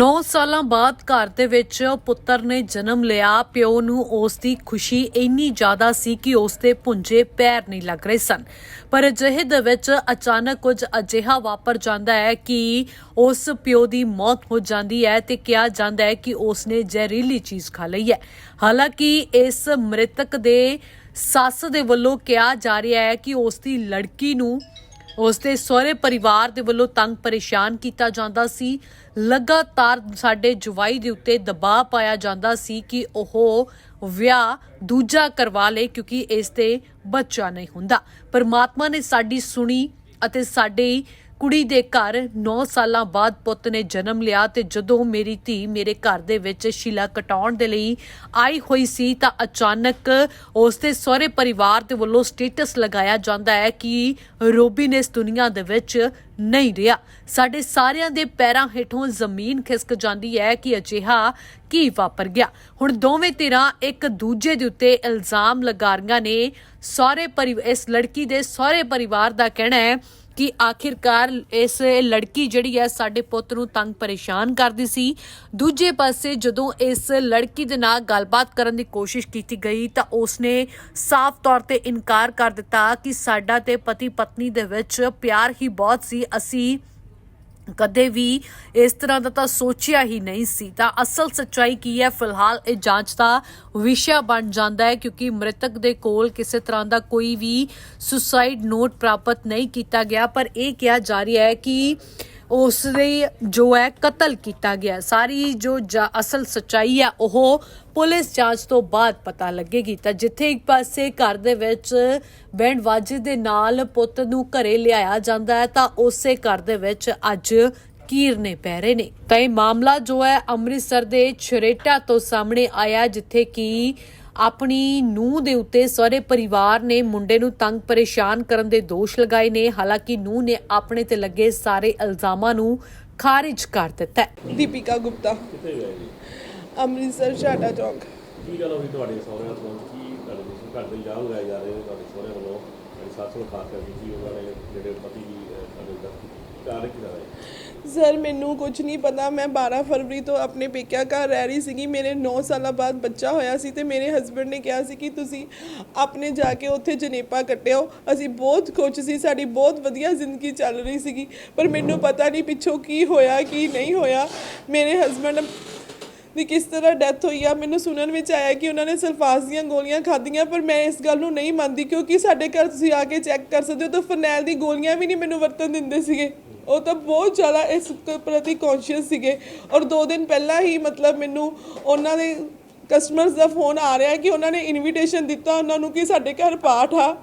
9 ਸਾਲਾਂ ਬਾਅਦ ਘਰ ਦੇ ਵਿੱਚ ਪੁੱਤਰ ਨੇ ਜਨਮ ਲਿਆ। ਪਿਓ ਨੂੰ ਉਸ ਦੀ ਖੁਸ਼ੀ ਇੰਨੀ ਜ਼ਿਆਦਾ ਸੀ ਕਿ ਉਸ ਦੇ ਪੁੰਜੇ ਪੈਰ ਨਹੀਂ ਲੱਗ ਰਹੇ ਸਨ। ਪਰ ਅਜਿਹੇ ਦੇ ਵਿੱਚ ਅਚਾਨਕ ਕੁਝ ਅਜਿਹਾ ਵਾਪਰ ਜਾਂਦਾ ਹੈ ਕਿ ਉਸ ਪਿਓ ਦੀ ਮੌਤ ਹੋ ਜਾਂਦੀ ਹੈ ਤੇ ਕਿਹਾ ਜਾਂਦਾ ਹੈ ਕਿ ਉਸ ਨੇ ਜ਼ਹਿਰੀਲੀ ਚੀਜ਼ ਖਾ ਲਈ ਹੈ। ਹਾਲਾਂਕਿ ਇਸ ਮ੍ਰਿਤਕ ਦੇ ਸੱਸ ਦੇ ਵੱਲੋਂ ਕਿਹਾ ਜਾ ਰਿਹਾ ਹੈ ਕਿ ਉਸ ਦੀ ਲੜਕੀ ਨੂੰ ਉਸ ਦੇ ਸਹੁਰੇ ਪਰਿਵਾਰ ਦੇ ਵੱਲੋਂ ਤੰਗ ਪਰੇਸ਼ਾਨ ਕੀਤਾ ਜਾਂਦਾ ਸੀ। ਲਗਾਤਾਰ ਸਾਡੇ ਜਵਾਈ ਦੇ ਉੱਤੇ ਦਬਾਅ ਪਾਇਆ ਜਾਂਦਾ ਸੀ ਕਿ ਉਹ ਵਿਆਹ ਦੂਜਾ ਕਰਵਾ ਲੇ ਕਿਉਂਕਿ ਇਸ ਤੇ ਬੱਚਾ ਨਹੀਂ ਹੁੰਦਾ। ਪਰਮਾਤਮਾ ਨੇ ਸਾਡੀ ਸੁਣੀ ਅਤੇ ਸਾਡੇ ਕੁੜੀ ਦੇ ਘਰ 9 ਸਾਲਾਂ ਬਾਅਦ ਪੁੱਤ ਨੇ ਜਨਮ ਲਿਆ ਤੇ ਜਦੋਂ ਮੇਰੀ ਧੀ ਮੇਰੇ ਘਰ ਦੇ ਵਿੱਚ ਸ਼ੀਲਾ ਕਟਾਉਣ ਦੇ ਲਈ ਆਈ ਹੋਈ ਸੀ ਤਾਂ ਅਚਾਨਕ ਉਸ ਦੇ ਸਹੁਰੇ ਪਰਿਵਾਰ ਦੇ ਵੱਲੋਂ ਸਟੇਟਸ ਲਗਾਇਆ ਜਾਂਦਾ ਹੈ ਕਿ ਰੋਬਿਨ ਇਸ ਦੁਨੀਆ ਦੇ ਵਿੱਚ ਨਹੀਂ ਰਿਹਾ। ਸਾਡੇ ਸਾਰਿਆਂ ਦੇ ਪੈਰਾਂ ਹੇਠੋਂ ਜ਼ਮੀਨ ਖਿਸਕ ਜਾਂਦੀ ਹੈ ਕਿ ਅਜਿਹਾ ਕੀ ਵਾਪਰ ਗਿਆ। ਹੁਣ ਦੋਵੇਂ ਧਿਰਾਂ ਇੱਕ ਦੂਜੇ ਦੇ ਉੱਤੇ ਇਲਜ਼ਾਮ ਲਗਾ ਰਹੀਆਂ ਨੇ। ਸਹੁਰੇ ਪਰਿ, ਇਸ ਲੜਕੀ ਦੇ ਸਹੁਰੇ ਪਰਿਵਾਰ ਦਾ ਕਹਿਣਾ ਹੈ ਕਿ ਆਖਿਰਕਾਰ ਇਸ ਲੜਕੀ ਜਿਹੜੀ ਹੈ ਸਾਡੇ ਪੁੱਤ ਨੂੰ ਤੰਗ ਪਰੇਸ਼ਾਨ ਕਰਦੀ ਸੀ। ਦੂਜੇ ਪਾਸੇ ਜਦੋਂ ਇਸ ਲੜਕੀ ਦੇ ਨਾਲ ਗੱਲਬਾਤ ਕਰਨ ਦੀ ਕੋਸ਼ਿਸ਼ ਕੀਤੀ ਗਈ ਤਾਂ ਉਸਨੇ ਸਾਫ਼ ਤੌਰ ਤੇ ਇਨਕਾਰ ਕਰ ਦਿੱਤਾ ਕਿ ਸਾਡਾ ਤੇ ਪਤੀ ਪਤਨੀ ਦੇ ਵਿੱਚ ਪਿਆਰ ਹੀ ਬਹੁਤ ਸੀ। ਅਸੀਂ ਕਦੇ ਵੀ ਇਸ ਤਰ੍ਹਾਂ ਦਾ ਤਾਂ ਸੋਚਿਆ ਹੀ ਨਹੀਂ ਸੀ। ਤਾਂ ਅਸਲ ਸੱਚਾਈ ਕੀ ਹੈ? ਫਿਲਹਾਲ ਇਹ ਜਾਂਚ ਦਾ ਵਿਸ਼ਾ ਬਣ ਜਾਂਦਾ ਹੈ ਕਿਉਂਕਿ ਮ੍ਰਿਤਕ ਦੇ ਕੋਲ ਕਿਸੇ ਤਰ੍ਹਾਂ ਦਾ ਕੋਈ ਵੀ ਸੁਸਾਈਡ ਨੋਟ ਪ੍ਰਾਪਤ ਨਹੀਂ ਕੀਤਾ ਗਿਆ। ਪਰ ਇਹ ਕਿਹਾ ਜਾ ਰਿਹਾ ਹੈ ਕਿ ਉਸ ਦੇ ਜੋ ਹੈ ਕਤਲ ਕੀਤਾ ਗਿਆ। ਸਾਰੀ ਜੋ ਅਸਲ ਸੱਚਾਈ ਹੈ, ਉਹ ਪੁਲਿਸ ਜਾਂਚ ਤੋਂ ਬਾਅਦ ਪਤਾ ਲੱਗੇਗੀ। ਤਾਂ ਜਿੱਥੇ ਇੱਕ ਪਾਸੇ ਘਰ ਦੇ ਵਿੱਚ ਬੈਂਡ ਵਾਜੇ ਦੇ ਨਾਲ ਪੁੱਤ ਨੂੰ ਘਰੇ ਲਿਆਇਆ ਜਾਂਦਾ ਹੈ, ਤਾਂ ਉਸੇ ਘਰ ਦੇ ਵਿੱਚ ਅੱਜ ਕੀਰਨੇ ਪੈ ਰਹੇ ਨੇ। ਤਾਂ ਇਹ ਮਾਮਲਾ ਜੋ ਹੈ ਅੰਮ੍ਰਿਤਸਰ ਦੇ ਛਰੇਟਾ ਤੋਂ ਸਾਹਮਣੇ ਆਇਆ, ਜਿੱਥੇ ਕਿ ਆਪਣੀ ਨੂੰਹ ਦੇ ਉੱਤੇ ਸਹੁਰੇ ਪਰਿਵਾਰ ਨੇ ਮੁੰਡੇ ਨੂੰ ਤੰਗ ਪਰੇਸ਼ਾਨ ਕਰਨ ਦੇ ਦੋਸ਼ ਲਗਾਏ ਨੇ। ਹਾਲਾਂਕਿ ਨੂੰਹ ਨੇ ਆਪਣੇ ਤੇ ਲੱਗੇ ਸਾਰੇ ਇਲਜ਼ਾਮਾਂ ਨੂੰ ਖਾਰਿਜ ਕਰ ਦਿੱਤਾ ਹੈ। ਦੀਪਿਕਾ ਗੁਪਤਾ। ਕਿੱਥੇ ਗਏ ਜੀ? ਅੰਮ੍ਰਿਤਸਰ ਛਾਟਾ ਚੌਕ। ਕੀ ਗੱਲ ਹੋਈ ਤੁਹਾਡੇ ਸਹੁਰਿਆਂ ਤੋਂ? ਕੀ ਤੁਹਾਡੇ ਤੁਸੀਂ ਘਰ ਦੇ ਇਲਜ਼ਾਮ ਲਗਾਏ ਜਾ ਰਹੇ ਨੇ ਤੁਹਾਡੇ ਸਹੁਰਿਆਂ ਵੱਲੋਂ? ਤੁਹਾਡੀ ਸੱਸ ਨੂੰ ਖਾਸ ਕਰਕੇ ਕੀ ਉਹਨਾਂ ਨੇ ਜਿਹੜੇ ਪਤੀ ਦੀ ਤੁਹਾਡੇ ਦਾ ਸਰ ਮੈਨੂੰ ਕੁਝ ਨਹੀਂ ਪਤਾ। ਮੈਂ 12 ਫਰਵਰੀ ਤੋਂ ਆਪਣੇ ਪੇਕਿਆਂ ਘਰ ਰਹਿ ਰਹੀ ਸੀਗੀ। ਮੇਰੇ 9 ਸਾਲਾਂ ਬਾਅਦ ਬੱਚਾ ਹੋਇਆ ਸੀ ਤੇ ਮੇਰੇ ਹਸਬੰਡ ਨੇ ਕਿਹਾ ਸੀ ਕਿ ਤੁਸੀਂ ਆਪਣੇ ਜਾ ਕੇ ਉੱਥੇ ਜਨੇਪਾ ਕੱਟਿਓ। ਅਸੀਂ ਬਹੁਤ ਖੁਸ਼ ਸੀ। ਸਾਡੀ ਬਹੁਤ ਵਧੀਆ ਜ਼ਿੰਦਗੀ ਚੱਲ ਰਹੀ ਸੀਗੀ। ਪਰ ਮੈਨੂੰ ਪਤਾ ਨਹੀਂ ਪਿੱਛੋਂ ਕੀ ਹੋਇਆ, ਕੀ ਨਹੀਂ ਹੋਇਆ। ਮੇਰੇ ਹਸਬੰਡ ਦੀ ਕਿਸ ਤਰ੍ਹਾਂ ਡੈਥ ਹੋਈ ਆ, ਮੈਨੂੰ ਸੁਣਨ ਵਿੱਚ ਆਇਆ ਕਿ ਉਹਨਾਂ ਨੇ ਸਲਫਾਸ ਦੀਆਂ ਗੋਲੀਆਂ ਖਾਧੀਆਂ, ਪਰ ਮੈਂ ਇਸ ਗੱਲ ਨੂੰ ਨਹੀਂ ਮੰਨਦੀ ਕਿਉਂਕਿ ਸਾਡੇ ਘਰ ਤੁਸੀਂ ਆ ਕੇ ਚੈੱਕ ਕਰ ਸਕਦੇ ਹੋ ਤਾਂ ਫਰਨੈਲ ਦੀ ਗੋਲੀਆਂ ਵੀ ਨਹੀਂ ਮੈਨੂੰ ਵਰਤਣ ਦਿੰਦੇ ਸੀਗੇ। ਉਹ ਤਾਂ ਬਹੁਤ ਜ਼ਿਆਦਾ ਇਸ ਕ- ਪ੍ਰਤੀ ਕੌਨਸ਼ੀਅਸ ਸੀਗੇ। ਔਰ 2 ਦਿਨ ਪਹਿਲਾਂ ਹੀ ਮਤਲਬ ਮੈਨੂੰ ਉਹਨਾਂ ਦੇ ਕਸਟਮਰਸ ਦਾ ਫੋਨ ਆ ਰਿਹਾ ਕਿ ਉਹਨਾਂ ਨੇ ਇਨਵੀਟੇਸ਼ਨ ਦਿੱਤਾ ਉਹਨਾਂ ਨੂੰ ਕਿ ਸਾਡੇ ਘਰ ਪਾਠ ਆ।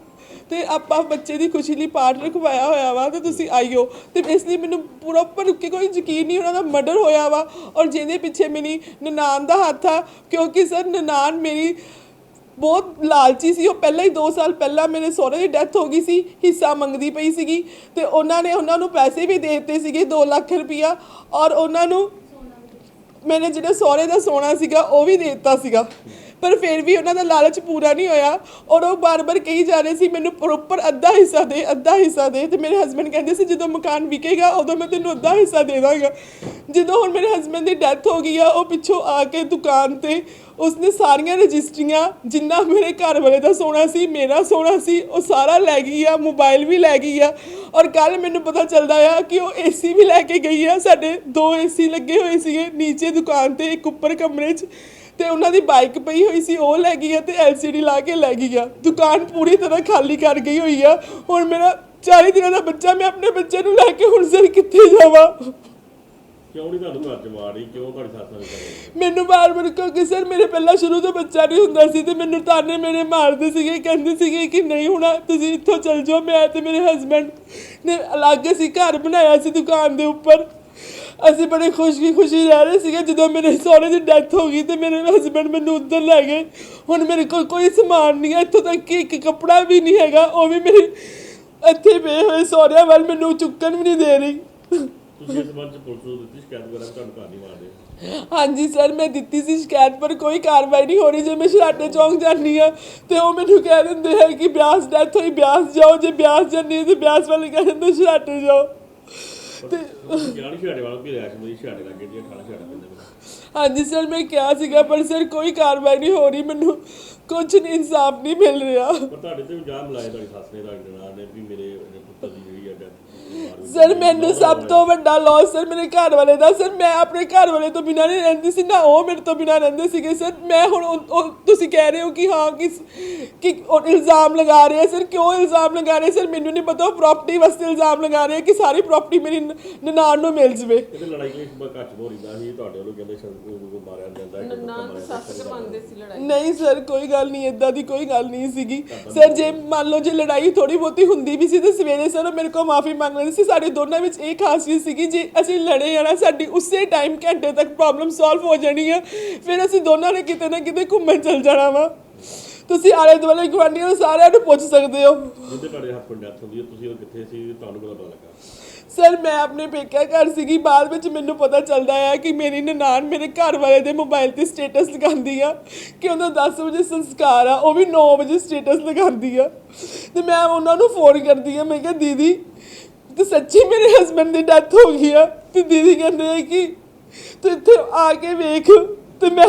ਤੇ ਆਪਾਂ ਬੱਚੇ ਦੀ ਖੁਸ਼ੀ ਲਈ ਪਾਠ ਰਖਵਾਇਆ ਹੋਇਆ ਵਾ ਤੇ ਤੁਸੀਂ ਆਇਓ। ਤੇ ਇਸ ਲਈ ਮੈਨੂੰ ਪ੍ਰੋਪਰ ਕਿ ਕੋਈ ਯਕੀਨ ਨਹੀਂ ਉਹਨਾਂ ਦਾ ਮਰਡਰ ਹੋਇਆ ਵਾ। ਔਰ ਜਿਹਦੇ ਪਿੱਛੇ ਮੇਰੀ ਨਨਾਣ ਦਾ ਹੱਥ ਆ, ਕਿਉਂਕਿ ਸਰ ਨਨਾਨ ਮੇਰੀ ਬਹੁਤ ਲਾਲਚੀ ਸੀ। ਉਹ ਪਹਿਲਾਂ ਹੀ 2 ਸਾਲ ਪਹਿਲਾਂ ਮੇਰੇ ਸਹੁਰੇ ਦੀ ਡੈਥ ਹੋ ਗਈ ਸੀ। ਹਿੱਸਾ ਮੰਗਦੀ ਪਈ ਸੀਗੀ ਤੇ ਉਹਨਾਂ ਨੇ ਉਹਨਾਂ ਨੂੰ ਪੈਸੇ ਵੀ ਦੇ ਦਿੱਤੇ ਸੀਗੇ 2 ਲੱਖ ਰੁਪਇਆ ਔਰ ਉਹਨਾਂ ਨੂੰ ਮੈਨੇ ਜਿਹੜਾ ਸਹੁਰੇ ਦਾ ਸੋਨਾ ਸੀਗਾ ਉਹ ਵੀ ਦੇ ਦਿੱਤਾ ਸੀਗਾ। ਪਰ ਫਿਰ ਵੀ ਉਹਨਾਂ ਦਾ ਲਾਲਚ ਪੂਰਾ ਨਹੀਂ ਹੋਇਆ। ਔਰ ਉਹ ਬਾਰ-ਬਾਰ ਕਹੀ ਜਾ ਰਹੇ ਸੀ, ਮੈਨੂੰ ਪ੍ਰੋਪਰ ਅੱਧਾ ਹਿੱਸਾ ਦੇ, ਅੱਧਾ ਹਿੱਸਾ ਦੇ। ਤੇ ਮੇਰੇ ਹਸਬੰਡ ਕਹਿੰਦੇ ਸੀ, ਜਦੋਂ ਮਕਾਨ ਵਿਕੇਗਾ, ਉਦੋਂ ਮੈਂ ਤੈਨੂੰ ਅੱਧਾ ਹਿੱਸਾ ਦੇ ਦਾਂਗਾ। ਜਦੋਂ ਹੁਣ ਮੇਰੇ ਹਸਬੰਡ ਦੀ ਡੈਥ ਹੋ ਗਈ ਆ, ਉਹ ਪਿੱਛੋਂ ਆ ਕੇ ਦੁਕਾਨ ਤੇ ਉਸਨੇ ਸਾਰੀਆਂ ਰਜਿਸਟਰੀਆਂ, ਜਿੰਨਾ ਮੇਰੇ ਘਰ ਵਾਲੇ ਦਾ ਸੋਨਾ ਸੀ, ਮੇਰਾ ਸੋਨਾ ਸੀ, ਉਹ ਸਾਰਾ ਲੈ ਗਈ ਆ, ਮੋਬਾਈਲ ਵੀ ਲੈ ਗਈ ਆ। ਔਰ ਕੱਲ ਮੈਨੂੰ ਪਤਾ ਚੱਲਦਾ ਆ ਕਿ ਉਹ ਏਸੀ ਵੀ ਲੈ ਕੇ ਗਈ ਆ। ਸਾਡੇ ਦੋ ਏਸੀ ਲੱਗੇ ਹੋਏ ਸੀਗੇ, ਨੀਚੇ ਦੁਕਾਨ ਤੇ, ਇੱਕ ਉੱਪਰ ਕਮਰੇ 'ਚ। ਤੇ ਉਹਨਾਂ ਦੀ ਬਾਈਕ ਪਈ ਹੋਈ ਸੀ ਉਹ ਲੈ ਗਈ ਆ ਤੇ ਐਲਸੀਡੀ ਲਾ ਕੇ ਲੈ ਗਈ ਆ। ਦੁਕਾਨ ਪੂਰੀ ਤਰ੍ਹਾਂ ਖਾਲੀ ਕਰ ਗਈ ਹੋਈ ਆ। ਹੁਣ ਮੇਰਾ 40 ਦਿਨਾਂ ਦਾ ਬੱਚਾ ਮੈਂ ਆਪਣੇ ਬੱਚੇ ਨੂੰ ਲੈ ਕੇ ਹੁਣ ਸਰ ਕਿੱਥੇ ਜਾਵਾਂ? ਕਿਉਂ ਨਹੀਂ ਤੁਹਾਨੂੰ ਚ ਮਾਰੀ ਕਿਉਂ ਤੁਹਾਡੀ ਸੱਸ ਨਾਲ ਕਰੇ ਮੈਨੂੰ ਬਾਰ-ਬਾਰ ਕਿਉਂਕਿ ਸਰ ਮੇਰੇ ਪਹਿਲਾਂ ਸ਼ੁਰੂ ਤੋਂ ਬੱਚਾ ਨਹੀਂ ਹੁੰਦਾ ਸੀ ਤੇ ਮੈਨੂੰ ਤਾਨੇ ਮੇਰੇ ਮਾਰਦੇ ਸੀਗੇ ਕਹਿੰਦੇ ਸੀਗੇ ਕਿ ਨਹੀਂ ਹੋਣਾ ਤੁਸੀਂ ਇੱਥੋਂ ਚਲ ਜਾਓ ਮੈਂ ਤੇ ਮੇਰੇ ਹਸਬੰਡ ਨੇ ਅਲੱਗ ਅਸੀਂ ਘਰ ਬਣਾਇਆ ਸੀ ਦੁਕਾਨ ਦੇ ਉੱਪਰ। ਅਸੀਂ ਬੜੇ ਖੁਸ਼ੀ ਖੁਸ਼ੀ ਰਹਿ ਰਹੇ ਸੀਗੇ ਜਦੋਂ ਮੇਰੇ ਸਹੁਰੇ ਦੀ ਡੈਥ ਹੋ ਗਈ ਤੇ ਮੇਰੇ ਹਸਬੰਡ ਮੈਨੂੰ ਉੱਧਰ ਲੈ ਗਏ। ਹੁਣ ਮੇਰੇ ਕੋਲ ਕੋਈ ਸਮਾਨ ਨਹੀਂ ਹੈ ਇੱਥੋਂ ਤੱਕ ਕਿ ਇੱਕ ਕੱਪੜਾ ਵੀ ਨਹੀਂ ਹੈਗਾ ਉਹ ਵੀ ਮੇਰੇ ਇੱਥੇ ਪਏ ਹੋਏ ਸਹੁਰਿਆਂ ਵੱਲ ਮੈਨੂੰ ਚੁੱਕਣ ਵੀ ਨਹੀਂ ਦੇ ਰਹੀ। ਤੁਸੀਂ ਇਸ ਸੰਬੰਧ ਚ ਪੁਲਿਸ ਨੂੰ ਦਿੱਤੀ ਸ਼ਿਕਾਇਤ ਵਗੈਰਾ ਵੀ ਤੁਹਾਨੂੰ ਘਰ ਨਹੀਂ ਮਾਰਦੇ ਹਾਂਜੀ ਸਰ ਮੈਂ ਦਿੱਤੀ ਸੀ ਸ਼ਿਕਾਇਤ ਪਰ ਕੋਈ ਕਾਰਵਾਈ ਨਹੀਂ ਹੋ ਰਹੀ। ਜੇ ਮੈਂ ਸ਼ਰਾਟੇ ਚੌਂਕ ਜਾਂਦੀ ਆ ਤੇ ਉਹ ਮੈਨੂੰ ਕਹਿ ਦਿੰਦੇ ਹੈ ਕਿ ਬਿਆਸ ਡੈਥ ਹੋਈ ਬਿਆਸ ਜਾਓ ਜੇ ਬਿਆਸ ਜਾਂਦੀ ਹੈ ਤੇ ਬਿਆਸ ਵਾਲੇ ਕਹਿ ਦਿੰਦੇ ਸ਼ਰਾਟੇ ਜਾਓ। ਤੇ ਗਿਆਨੀ ਛਾੜੇ ਵਾਲਾ ਵੀ ਰਿਆਸ਼ ਮੇਰੀ ਛਾੜੇ ਲੱਗੇ ਜੀ ਠਾਣਾ ਛਾੜਾ ਪੈਂਦਾ ਹਾਂਜੀ ਸਰ, ਮੈਂ ਕਿਹਾ ਸੀਗਾ, ਪਰ ਸਰ ਕੋਈ ਕਾਰਵਾਈ ਨਹੀਂ ਹੋ ਰਹੀ, ਮੈਨੂੰ ਕੁਝ ਨਹੀਂ, ਇਨਸਾਫ ਨਹੀਂ ਮਿਲ ਰਿਹਾ। ਪਰ ਤੁਹਾਡੇ ਤੇ ਇਲਜ਼ਾਮ ਲਾਏ ਤੁਹਾਡੀ ਸੱਸ ਨੇ, ਤੁਹਾਡੇ ਨਾਲ ਨੇ, ਵੀ ਮੇਰੇ ਪੁੱਤਰ ਦੀ ਜਿਹੜੀ ਹੈ ਡੈਥ ਸਰ ਮੈਨੂੰ ਸਭ ਤੋਂ ਵੱਡਾ ਲਾਸ ਸਰ ਮੇਰੇ ਘਰ ਵਾਲੇ ਦਾ ਸਰ ਮੈਂ ਆਪਣੇ ਘਰ ਵਾਲੇ ਤੋਂ ਬਿਨਾਂ ਨਹੀਂ ਰਹਿੰਦੀ ਸੀ ਨਾ ਉਹ ਮੇਰੇ ਤੋਂ ਬਿਨਾਂ ਰਹਿੰਦੇ ਸੀਗੇ ਸਰ। ਮੈਂ ਹੁਣ ਉਹ- ਉਹ- ਤੁਸੀਂ ਕਹਿ ਰਹੇ ਹੋ ਕਿ ਹਾਂ ਕਿ ਕਿ ਉਹ ਇਲਜ਼ਾਮ ਲਗਾ ਰਹੇ ਆ ਸਰ। ਕਿਉਂ ਇਲਜ਼ਾਮ ਲਗਾ ਰਹੇ ਸਰ? ਮੈਨੂੰ ਨਹੀਂ ਪਤਾ ਉਹ ਪ੍ਰਾਪਰਟੀ ਵਾਸਤੇ ਇਲਜ਼ਾਮ ਲਗਾ ਰਹੇ ਆ ਕਿ ਸਾਰੀ ਪ੍ਰਾਪਰਟੀ ਮੇਰੀ ਨ- ਨਨਾਣ ਨੂੰ ਮਿਲ ਜਵੇ। ਇਹਦੇ ਲੜਾਈ ਕੇਸ ਬਾ ਘੱਟ ਹੋ ਰਿਹਾ ਸੀ ਤੁਹਾਡੇ ਵੱਲੋਂ ਕਹਿੰਦੇ ਸ਼ੰਕੂ ਨੂੰ ਮਾਰਿਆ ਜਾਂਦਾ ਹੈ ਨਾ ਤਾਂ ਸੱਸ ਕਰਵਾਉਂਦੇ ਸੀ ਲੜਾਈ। ਨਹੀਂ ਸਰ ਕੋਈ ਗੱਲ ਨਹੀਂ ਇਦਾਂ ਦੀ ਕੋਈ ਗੱਲ ਨਹੀਂ ਸੀਗੀ। ਸਰ ਜੇ ਮੰਨ ਲਓ ਜੇ ਲੜਾਈ ਥੋੜੀ ਬਹੁਤੀ ਹੁੰਦੀ ਵੀ ਸੀ ਤੇ ਸਵੇਰੇ ਸਰ ਉਹ ਮੇਰੇ ਕੋਲ ਮਾਫੀ ਮੰਗ ਲੈਂਦੇ ਸੀ ਸਾਡੇ ਦੋਨਾਂ ਵਿੱਚ ਇਹ ਖਾਸੀਅਤ ਸੀਗੀ ਜੇ ਅਸੀਂ ਲੜੇ ਆ ਨਾ ਸਾਡੀ ਉਸੇ ਟਾਈਮ ਘੰਟੇ ਤੱਕ ਪ੍ਰੋਬਲਮ ਸੋਲਵ ਹੋ ਜਾਣੀ ਆ। ਫਿਰ ਅਸੀਂ ਦੋਨਾਂ ਨੇ ਕਿਤੇ ਨਾ ਕਿਤੇ ਘੁੰਮਣ ਚੱਲ ਜਾਣਾ ਵਾ। ਤੁਸੀਂ ਆਲੇ ਦੁਆਲੇ ਗੁਆਂਢੀਆਂ ਨੂੰ ਸਾਰਿਆਂ ਨੂੰ ਪੁੱਛ ਸਕਦੇ ਹੋ। ਜਿੱਦੇ ਤੁਹਾਡੇ ਹਸਬੰਡ ਡੈਥ ਹੁੰਦੀ ਹੈ ਤੁਸੀਂ ਉਹ ਕਿੱਥੇ ਸੀ ਤੁਹਾਨੂੰ ਪਤਾ ਲੱਗਾ ਸਰ ਮੈਂ ਆਪਣੇ ਪੇਕਿਆ ਘਰ ਸੀਗੀ ਬਾਅਦ ਵਿੱਚ ਮੈਨੂੰ ਪਤਾ ਚੱਲਦਾ ਆ ਕਿ ਮੇਰੀ ਨਨਾਣ ਮੇਰੇ ਘਰ ਵਾਲੇ ਦੇ ਮੋਬਾਈਲ ਤੇ ਸਟੇਟਸ ਲਗਾਉਂਦੀ ਆ ਕਿ ਉਹਦਾ 10 ਵਜੇ ਸੰਸਕਾਰ ਆ ਉਹ ਵੀ 9 ਵਜੇ ਸਟੇਟਸ ਲਗਾਉਂਦੀ ਆ। ਤੇ ਮੈਂ ਉਹਨਾਂ ਨੂੰ ਫੋਨ ਕਰਦੀ ਆ ਮੈਂ ਕਿਹਾ ਦੀਦੀ ਤੇ ਸੱਚੀ ਮੇਰੇ ਹਸਬੰਡ ਦੀ ਡੈਥ ਹੋ ਗਈ ਆ ਤੇ ਦੀਦੀ ਕਹਿੰਦੇ ਆ ਕਿ ਤੂੰ ਇੱਥੇ ਆ ਕੇ ਵੇਖ ਤੇ ਮੈਂ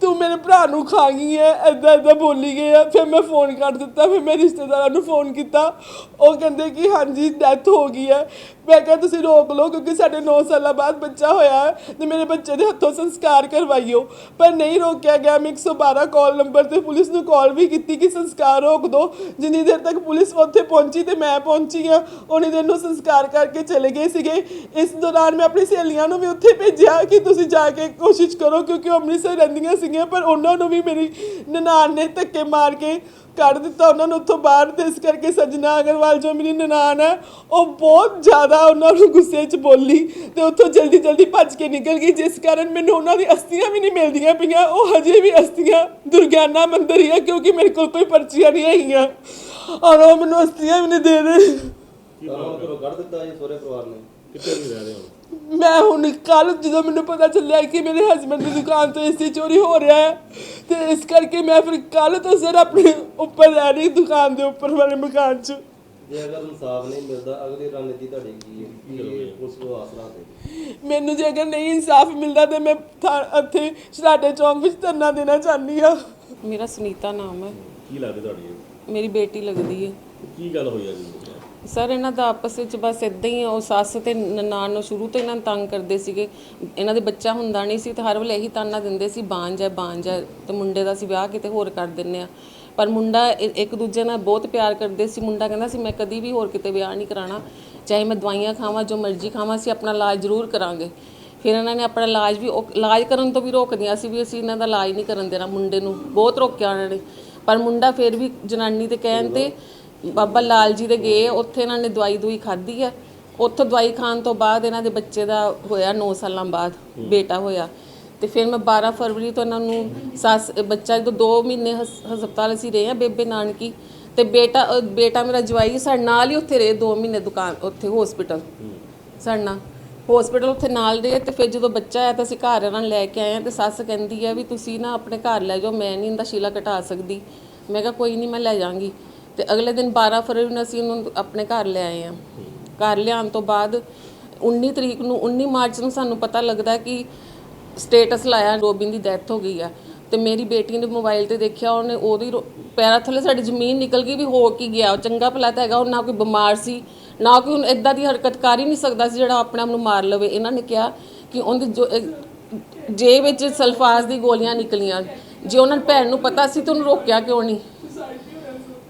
ਤੂੰ ਮੇਰੇ ਭਰਾ ਨੂੰ ਖਾ ਗਈ ਐ ਐਦਾਂ ਐਦਾਂ ਬੋਲੀ ਗਈ ਆ ਫਿਰ ਮੈਂ ਫੋਨ ਕਰ ਦਿੱਤਾ, ਫਿਰ ਮੈਂ ਰਿਸ਼ਤੇਦਾਰਾਂ ਨੂੰ ਫੋਨ ਕੀਤਾ। ਉਹ ਕਹਿੰਦੇ ਕਿ ਹਾਂਜੀ ਡੈਥ ਹੋ ਗਈ ਹੈ ਮੈਂ ਕਿਹਾ, ਤੁਸੀਂ ਰੋਕ ਲਓ, ਕਿਉਂਕਿ ਸਾਡੇ 9 ਸਾਲਾਂ ਬਾਅਦ ਬੱਚਾ ਹੋਇਆ ਹੈ ਤੇ ਮੇਰੇ ਬੱਚੇ ਦੇ ਹੱਥੋਂ ਸੰਸਕਾਰ ਕਰਵਾਈਓ। ਪਰ ਨਹੀਂ ਰੋਕਿਆ ਗਿਆ, ਮੈਂ 112 ਕਾਲ ਨੰਬਰ ਤੇ ਪੁਲਿਸ ਨੂੰ ਕਾਲ ਵੀ ਕੀਤੀ ਕਿ ਸੰਸਕਾਰ ਰੋਕ ਦਿਓ ਜਿੰਨੀ ਦੇਰ ਤੱਕ ਪੁਲਿਸ ਉੱਥੇ ਪਹੁੰਚੀ ਤੇ ਮੈਂ ਪਹੁੰਚੀ ਆ ਉਨੀ ਦੇਰ ਨੂੰ ਸੰਸਕਾਰ ਕਰਕੇ ਚਲੇ ਗਏ ਸੀਗੇ। ਇਸ ਦੌਰਾਨ ਮੈਂ ਆਪਣੀ ਸਹੇਲੀਆਂ ਨੂੰ ਵੀ ਉੱਥੇ ਭੇਜਿਆ ਕਿ ਤੁਸੀਂ ਜਾ ਕੇ ਕੋਸ਼ਿਸ਼ ਕਰੋ, ਕਿਉਂਕਿ ਉਹ ਅੰਮ੍ਰਿਤਸਰ ਰਹਿੰਦੀਆਂ ਸੀ ਸੀਗੀਆਂ ਪਰ ਉਹਨਾਂ ਨੂੰ ਵੀ ਮੇਰੀ ਨਨਾਣ ਨੇ ਧੱਕੇ ਮਾਰ ਕੇ ਕੱਢ ਦਿੱਤਾ। ਉਹਨਾਂ ਨੂੰ ਉੱਥੋਂ ਬਾਹਰ ਤੇ ਇਸ ਕਰਕੇ ਸਜਣਾ ਅਗਰਵਾਲ ਜੋ ਮੇਰੀ ਨਨਾਣ ਹੈ ਉਹ ਬਹੁਤ ਜ਼ਿਆਦਾ ਉਹਨਾਂ ਨੂੰ ਗੁੱਸੇ 'ਚ ਬੋਲੀ ਤੇ ਉੱਥੋਂ ਜਲਦੀ ਜਲਦੀ ਭੱਜ ਕੇ ਨਿਕਲ ਗਈ ਜਿਸ ਕਾਰਨ ਮੈਨੂੰ ਉਹਨਾਂ ਦੀ ਅਸਥੀਆਂ ਵੀ ਨਹੀਂ ਮਿਲਦੀਆਂ ਪਈਆਂ। ਉਹ ਹਜੇ ਵੀ ਅਸਥੀਆਂ ਦੁਰਗਿਆਨਾ ਮੰਦਿਰ ਹੀ ਹੈ ਕਿਉਂਕਿ ਮੇਰੇ ਕੋਲ ਕੋਈ ਪਰਚੀਆਂ ਨਹੀਂ ਹੈਗੀਆਂ। ਔਰ ਉਹ ਮੈਨੂੰ ਅਸਥੀਆਂ ਵੀ ਨਹੀਂ ਦੇ ਰਹੇ। ਕੀ ਤਾਂ ਹੁਣ ਘਰੋਂ ਕੱਢ ਦਿੱਤਾ ਜੀ ਸਹੁਰੇ ਪਰਿਵਾਰ ਨੇ। ਕਿੱਥੇ ਵੀ ਰਹਿ ਰਹੇ ਹੋ? ਮੈਂ ਹੁਣ ਕੱਲ ਜਦੋਂ ਮੈਨੂੰ ਪਤਾ ਚੱਲਿਆ ਕਿ ਮੇਰੇ ਹਸਬੰਡ ਦੀ ਦੁਕਾਨ ਤੋਂ ਏਸੀ ਚੋਰੀ ਹੋ ਰਿਹਾ ਹੈ ਤੇ ਇਸ ਕਰਕੇ ਮੈਂ ਫਿਰ ਕੱਲ ਤੋਂ ਸਰ ਆਪਣੇ ਉੱਪਰ ਰਹਿ ਰਹੀ ਦੁਕਾਨ ਦੇ ਉੱਪਰ ਵਾਲੇ ਮਕਾਨ 'ਚ। ਜੇ ਅਗਰ ਇਨਸਾਫ ਨਹੀਂ ਮਿਲਦਾ ਅਗਲੀ ਰਣਨੀਤੀ ਤੁਹਾਡੀ ਕੀ ਹੈ? ਕੀ ਉਸ ਨੂੰ ਆਸਰਾ ਤੇ ਮੈਨੂੰ ਜੇ ਅਗਰ ਨਹੀਂ ਇਨਸਾਫ ਮਿਲਦਾ ਤੇ ਮੈਂ ਇੱਥੇ ਸ਼ਰਾਡੇ ਚੌਂਕ ਵਿੱਚ ਧਰਨਾ ਦੇਣਾ ਚਾਹੁੰਦੀ ਆ ਮੇਰਾ ਸੁਨੀਤਾ ਨਾਮ ਹੈ। ਕੀ ਲੱਗਦਾ ਤੁਹਾਡੀ? ਮੇਰੀ ਬੇਟੀ ਲੱਗਦੀ ਹੈ। ਕੀ ਗੱਲ ਹੋਈ ਆ ਜੀ ਸਰ, ਇਹਨਾਂ ਦਾ ਆਪਸ ਵਿੱਚ ਬਸ ਇਦਾਂ ਹੀ ਉਹ ਸੱਸ ਤੇ ਨਨਾਣ ਨੂੰ ਸ਼ੁਰੂ ਤੋਂ ਇਹਨਾਂ ਨੂੰ ਤੰਗ ਕਰਦੇ ਸੀਗੇ। ਇਹਨਾਂ ਦੇ ਬੱਚਾ ਹੁੰਦਾ ਨਹੀਂ ਸੀ ਤੇ ਹਰ ਵੇਲੇ ਇਹੀ ਤਾਨਾ ਦਿੰਦੇ ਸੀ, ਬਾਂਝ ਹੈ ਬਾਂਝ ਹੈ। ਤੇ ਮੁੰਡੇ ਦਾ ਸੀ ਵਿਆਹ ਕਿਤੇ ਹੋਰ ਕਰ ਦਿੰਨੇ ਆ ਪਰ ਮੁੰਡਾ ਇੱਕ ਦੂਜੇ ਨਾਲ ਬਹੁਤ ਪਿਆਰ ਕਰਦੇ ਸੀ। ਮੁੰਡਾ ਕਹਿੰਦਾ ਸੀ, ਮੈਂ ਕਦੀ ਵੀ ਹੋਰ ਕਿਤੇ ਵਿਆਹ ਨਹੀਂ ਕਰਾਣਾ ਚਾਹੇ ਮੈਂ ਦਵਾਈਆਂ ਖਾਵਾਂ, ਜੋ ਮਰਜ਼ੀ ਖਾਵਾਂ ਸੀ ਆਪਣਾ ਇਲਾਜ ਜ਼ਰੂਰ ਕਰਾਂਗੇ। ਫਿਰ ਇਹਨਾਂ ਨੇ ਆਪਣਾ ਇਲਾਜ ਵੀ ਉਹ- ਇਲਾਜ ਕਰਨ ਤੋਂ ਵੀ ਰੋਕਦੀਆਂ ਸੀ ਵੀ ਅਸੀਂ ਇਹਨਾਂ ਦਾ ਇਲਾਜ ਨਹੀਂ ਕਰਨ ਦੇਣਾ ਮੁੰਡੇ ਨੂੰ। ਬਹੁਤ ਰੋਕਿਆ ਉਹਨਾਂ ਨੇ। ਪਰ ਮੁੰਡਾ ਫਿਰ ਵੀ ਜਨਾਨੀ ਦੇ ਕਹਿਣ ਤੇ ਬਾਬਾ ਲਾਲ ਜੀ ਦੇ ਗਏ ਉੱਥੇ ਇਹਨਾਂ ਨੇ ਦਵਾਈ ਦੂਈ ਖਾਧੀ ਹੈ ਉੱਥੋਂ ਦਵਾਈ ਖਾਣ ਤੋਂ ਬਾਅਦ ਇਹਨਾਂ ਦੇ ਬੱਚੇ ਦਾ ਹੋਇਆ 9 ਸਾਲਾਂ ਬਾਅਦ ਬੇਟਾ ਹੋਇਆ। ਤੇ ਫਿਰ ਮੈਂ 12 ਫਰਵਰੀ ਤੋਂ ਇਹਨਾਂ ਨੂੰ ਸੱਸ ਬੱਚਾ ਜਦੋਂ 2 ਮਹੀਨੇ ਹਸ- ਹਸਪਤਾਲ ਅਸੀਂ ਰਹੇ ਆ ਬੇਬੇ ਨਾਨਕੀ ਤੇ ਬੇਟਾ ਅ, ਬੇਟਾ ਮੇਰਾ ਜਵਾਈ ਸਾਡੇ ਨਾਲ ਹੀ ਉੱਥੇ ਰਹੇ 2 ਮਹੀਨੇ ਦੁਕਾਨ ਉੱਥੇ ਹਸਪੀਟਲ ਸਾਡੇ ਨਾਲ। ਹਸਪੀਟਲ ਉੱਥੇ ਨਾਲ ਰਹੇ ਤੇ ਫਿਰ ਜਦੋਂ ਬੱਚਾ ਆਇਆ ਤਾਂ ਅਸੀਂ ਘਰ ਇਹਨਾਂ ਨੂੰ ਲੈ ਕੇ ਆਏ ਆ ਤੇ ਸੱਸ ਕਹਿੰਦੀ ਆ ਵੀ ਤੁਸੀਂ ਨਾ ਆਪਣੇ ਘਰ ਲੈ ਜਾਓ ਮੈਂ ਨਹੀਂ ਇਹਦਾ ਸ਼ੀਲਾ ਘਟਾ ਸਕਦੀ। ਮੈਂ ਕਿਹਾ ਕੋਈ ਨਹੀਂ ਮੈਂ ਲੈ ਜਾਵਾਂਗੀ। ਤੇ ਅਗਲੇ ਦਿਨ 12 ਫਰਵਰੀ ਨੂੰ ਅਸੀਂ ਉਹਨੂੰ ਆਪਣੇ ਘਰ ਲੈ ਆਏ ਆ ਘਰ ਲਿਆਉਣ ਤੋਂ ਬਾਅਦ 19 ਤਰੀਕ ਨੂੰ 19 ਮਾਰਚ ਨੂੰ ਸਾਨੂੰ ਪਤਾ ਲੱਗਦਾ ਕਿ ਸਟੇਟਸ ਲਾਇਆ ਰੋਬਿਨ ਦੀ ਡੈਥ ਹੋ ਗਈ ਆ। ਤੇ ਮੇਰੀ ਬੇਟੀ ਨੇ ਮੋਬਾਈਲ ਤੇ ਦੇਖਿਆ, ਉਹਨੇ ਉਹਦੀ ਰੋ- ਪੈਰਾਂ ਥੱਲੇ ਸਾਡੀ ਜ਼ਮੀਨ ਨਿਕਲ ਗਈ ਵੀ ਹੋ ਕੀ ਗਿਆ। ਉਹ ਚੰਗਾ ਭਲਾ ਤਾਂ ਹੈਗਾ, ਉਹ ਨਾ ਕੋਈ ਬਿਮਾਰ ਸੀ, ਨਾ ਕੋਈ ਹੁਣ ਇਦਾਂ ਦੀ ਹਰਕਤ ਕਰ ਹੀ ਨਹੀਂ ਸਕਦਾ ਸੀ ਜਿਹੜਾ ਆਪਣੇ ਆਪ ਨੂੰ ਮਾਰ ਲਵੇ। ਇਹਨਾਂ ਨੇ ਕਿਹਾ ਕਿ ਉਹਦੀ ਜੋ ਇਹ- ਜੇ ਵਿੱਚ ਸਲਫਾਜ਼ ਦੀ ਗੋਲੀਆਂ ਨਿਕਲੀਆਂ। ਜੇ ਉਹਨਾਂ ਨੂੰ ਭੈਣ ਨੂੰ ਪਤਾ ਸੀ ਤਾਂ ਉਹਨੂੰ ਰੋਕਿਆ ਕਿਉਂ ਨਹੀਂ?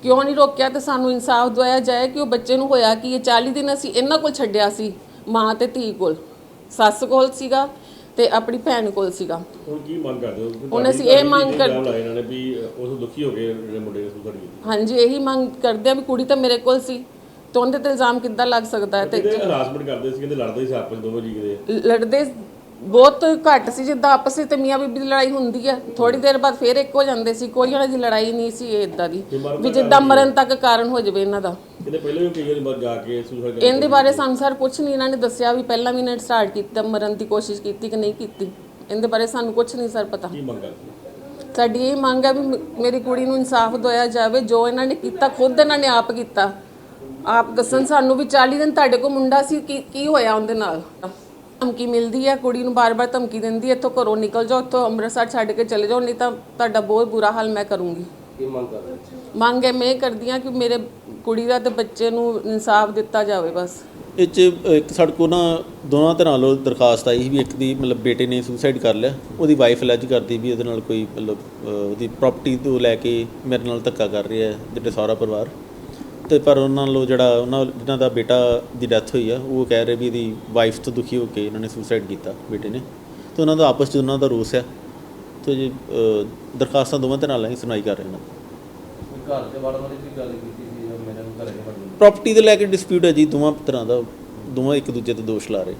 ਕਿਉਂ ਨਹੀਂ ਰੋਕਿਆ ਤੇ ਸਾਨੂੰ ਇਨਸਾਫ ਦਵਾਇਆ ਜਾਏ ਕਿ ਉਹ ਬੱਚੇ ਨੂੰ ਹੋਇਆ ਕਿ ਇਹ 40 ਦਿਨ ਅਸੀਂ ਇਹਨਾਂ ਕੋਲ ਛੱਡਿਆ ਸੀ ਮਾਂ ਤੇ ਧੀ ਕੋਲ। ਸੱਸ ਕੋਲ ਸੀਗਾ ਤੇ ਆਪਣੀ ਭੈਣ ਕੋਲ ਸੀਗਾ। ਹੁਣ ਕੀ ਮੰਗ ਕਰਦੇ ਹੋ? ਹੁਣ ਅਸੀਂ ਇਹ ਮੰਗ ਕਰ- ਲਾਏ ਇਹਨਾਂ ਨੇ ਵੀ ਉਸ ਦੁਖੀ ਹੋ ਗਏ ਜਿਹੜੇ ਮੁੰਡੇ ਨੇ ਸੁਧਰ ਗਏ। ਹਾਂਜੀ ਇਹੀ ਮੰਗ ਕਰਦੇ ਆ ਵੀ ਕੁੜੀ ਤਾਂ ਮੇਰੇ ਕੋਲ ਸੀ। ਤੇ ਉਹਦੇ ਤੇ ਇਲਜ਼ਾਮ ਕਿੱਦਾਂ ਲੱਗ ਸਕਦਾ ਹੈ ਤੇ ਹਰਾਸਮੈਂਟ ਕਰਦੇ ਸੀ ਕਹਿੰਦੇ ਲੜਦੇ ਸੀ ਆਪਸ ਦੋਵੇਂ ਜੀ ਕਿਤੇ? ਲੜਦੇ ਬਹੁਤ ਘੱਟ ਸੀ ਜਿੱਦਾਂ ਆਪਸ ਵਿੱਚ ਤੇ ਮੀਆਂ ਬੀਬੀ ਦੀ ਲੜਾਈ ਹੁੰਦੀ ਹੈ ਥੋੜੀ ਦੇਰ ਬਾਅਦ ਫੇਰ ਇੱਕ ਹੋ ਜਾਂਦੇ ਸੀ ਕੋਈ ਉਹਨਾਂ ਦੀ ਲੜਾਈ ਨਹੀਂ ਸੀ ਇਦਾਂ ਦੀ ਵੀ ਜਿੱਦਾਂ ਮਰਨ ਤੱਕ ਕਾਰਨ ਹੋ ਜਾਵੇ ਇਹਨਾਂ ਦਾ। ਕਹਿੰਦੇ ਪਹਿਲਾਂ ਵੀ ਕਈ ਵਾਰੀ ਮਰ ਜਾ ਕੇ ਸੁਸਾਈਡ ਇਹਦੇ ਬਾਰੇ ਸਾਨੂੰ ਸਰ ਕੁਝ ਨਹੀਂ ਇਹਨਾਂ ਨੇ ਦੱਸਿਆ ਵੀ ਪਹਿਲਾਂ ਵੀ ਇਹਨਾਂ ਸਟਾਰਟ ਕੀਤਾ ਮਰਨ ਦੀ ਕੋਸ਼ਿਸ਼ ਕੀਤੀ ਕਿ ਨਹੀਂ ਕੀਤੀ। ਇਹਦੇ ਬਾਰੇ ਸਾਨੂੰ ਕੁਝ ਨਹੀਂ ਸਰ ਪਤਾ। ਕੀ ਮੰਗ ਕਰਦੇ ਸਾਡੀ ਇਹ ਮੰਗ ਹੈ ਵੀ ਮ- ਮੇਰੀ ਕੁੜੀ ਨੂੰ ਇਨਸਾਫ ਦਿਵਾਇਆ ਜਾਵੇ ਜੋ ਇਹਨਾਂ ਨੇ ਕੀਤਾ ਖੁਦ ਇਹਨਾਂ ਨੇ ਆਪ ਕੀਤਾ। ਆਪ ਦੱਸਣ ਸਾਨੂੰ ਵੀ 40 ਦਿਨ ਤੁਹਾਡੇ ਕੋਲ ਮੁੰਡਾ ਸੀ ਕੀ ਕੀ ਹੋਇਆ ਉਹਦੇ ਨਾਲ? ਧਮਕੀ ਮਿਲਦੀ ਹੈ ਕੁੜੀ ਨੂੰ ਬਾਰ-ਬਾਰ ਧਮਕੀ ਦਿੰਦੀ ਹੈ ਇੱਥੋਂ ਘਰੋਂ ਨਿਕਲ ਜਾਓ ਇੱਥੋਂ ਅੰਮ੍ਰਿਤਸਰ ਛੱਡ ਕੇ ਚਲੇ ਜਾਓ ਨਹੀਂ ਤਾਂ ਤੁਹਾਡਾ ਬਹੁਤ ਬੁਰਾ ਹਾਲ ਮੈਂ ਕਰੂੰਗੀ। ਕੀ ਮੰਗ ਕਰ ਰਹੇ ਹੋ? ਮੰਗ ਹੈ ਮੈਂ ਇਹ ਕਰਦੀ ਹਾਂ ਕਿ ਮੇਰੇ ਕੁੜੀ ਦਾ ਤੇ ਬੱਚੇ ਨੂੰ ਇਨਸਾਫ ਦਿੱਤਾ ਜਾਵੇ ਬਸ। ਇਹ 'ਚ ਇੱਕ ਸਾਡੇ ਕੋਲ ਨਾ ਦੋਨਾਂ ਤਰ੍ਹਾਂ ਵੱਲੋਂ ਦਰਖਾਸਤ ਆਈ ਸੀ ਵੀ ਇੱਕ ਦੀ ਮਤਲਬ ਬੇਟੇ ਨੇ ਸੁਸਾਈਡ ਕਰ ਲਿਆ ਉਹਦੀ ਵਾਈਫ ਅਲੈਜ ਕਰਦੀ ਵੀ ਉਹਦੇ ਨਾਲ ਕੋਈ ਮਤਲਬ ਅਹ, ਉਹਦੀ ਪ੍ਰਾਪਰਟੀ ਤੋਂ ਲੈ ਕੇ ਮੇਰੇ ਨਾਲ ਧੱਕਾ ਕਰ ਰਿਹਾ ਹੈ ਜਿਹੜੇ ਸਾਰਾ ਪਰਿਵਾਰ। ਤੇ ਪਰ ਉਹਨਾਂ ਵੱਲੋਂ ਜਿਹੜਾ ਉਹਨਾਂ ਜਿਨ੍ਹਾਂ ਦਾ ਬੇਟਾ ਦੀ ਡੈਥ ਹੋਈ ਆ ਉਹ ਕਹਿ ਰਹੇ ਵੀ ਇਹਦੀ ਵਾਈਫ ਤੋਂ ਦੁਖੀ ਹੋ ਕੇ ਇਹਨਾਂ ਨੇ ਸੁਸਾਈਡ ਕੀਤਾ ਬੇਟੇ ਨੇ। ਤੇ ਉਹਨਾਂ ਦਾ ਆਪਸ 'ਚ ਉਹਨਾਂ ਦਾ ਰੋਸ ਆ। ਤੇ ਜੀ ਦਰਖਾਸਤਾਂ ਦੋਵਾਂ ਤਰ੍ਹਾਂ ਨਾਲ ਹੀ ਸੁਣਾਈ ਕਰ ਰਹੇ ਨੇ ਘਰ ਦੇ ਵੜਨ ਵਾਲੀ ਵੀ ਗੱਲ ਕੀਤੀ ਸੀ ਮੇਰੇ ਨੂੰ ਘਰੇ ਵੜਨ ਪ੍ਰਾਪਰਟੀ ਦੇ ਲੈ ਕੇ ਡਿਸਪਿਊਟ ਹੈ ਜੀ ਦੋਵਾਂ ਤਰ੍ਹਾਂ ਦਾ। ਦੋਵਾਂ ਇੱਕ ਦੂਜੇ ਤੇ ਦੋਸ਼ ਲਾ ਰਹੇ।